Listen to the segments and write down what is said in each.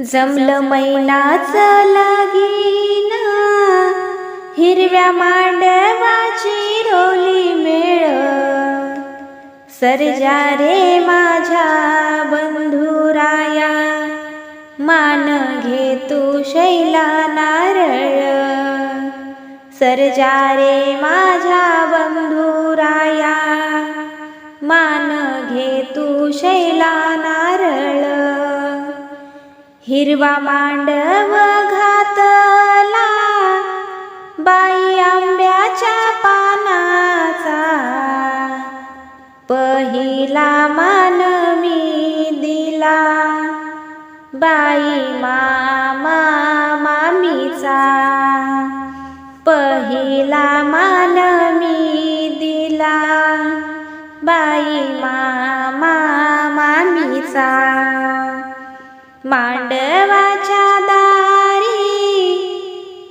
जमलं मैनाच लागीन. हिरव्या मांडवाची रोली मेळ. सरजा रे माझ्या बंधुराया. मान घे तू शैला नारळ. सरजा रे माझ्या बंधुराया. मान घे तू शैला नारळ. हिरवा मांडव घातला बाई आंब्याच्या पानाचा. पहिला मान मी दिला बाई मामा मामीचा. पहिला मान मी दिला बाई मामा मामीचा. मांडवाच्या दारी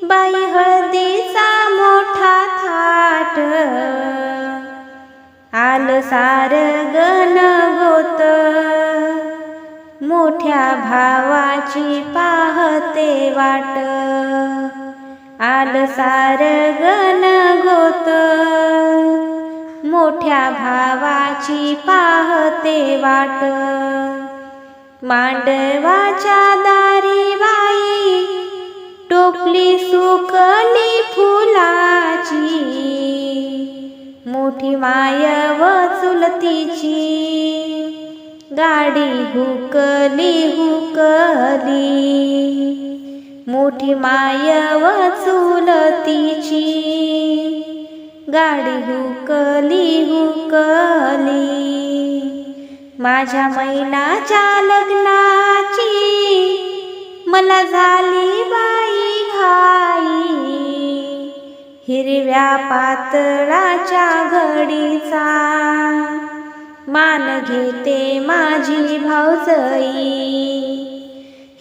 बाई हळदीचा मोठा थाट. आल सार गण होत मोठ्या भावाची पाहते वाट. आल सार गण गोत मोठ्या भावाची पाहते वाट. मांडवाच्या दारी बाई टोपली सुकली फुलाची. मोठी माय व चुलतीची गाडी हुकली हुकली. मोठी माय व चुलतीची गाडी हुकली हुकली. माझ्या मैनाच्या लग्नाची मला झाली बाई घाई. हिरव्या पातळाच्या घडीचा मान घेते माझी भाऊजई.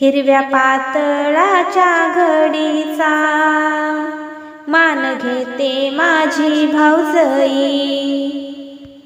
हिरव्या पातळाच्या घडीचा मान घेते माझी भाऊजई.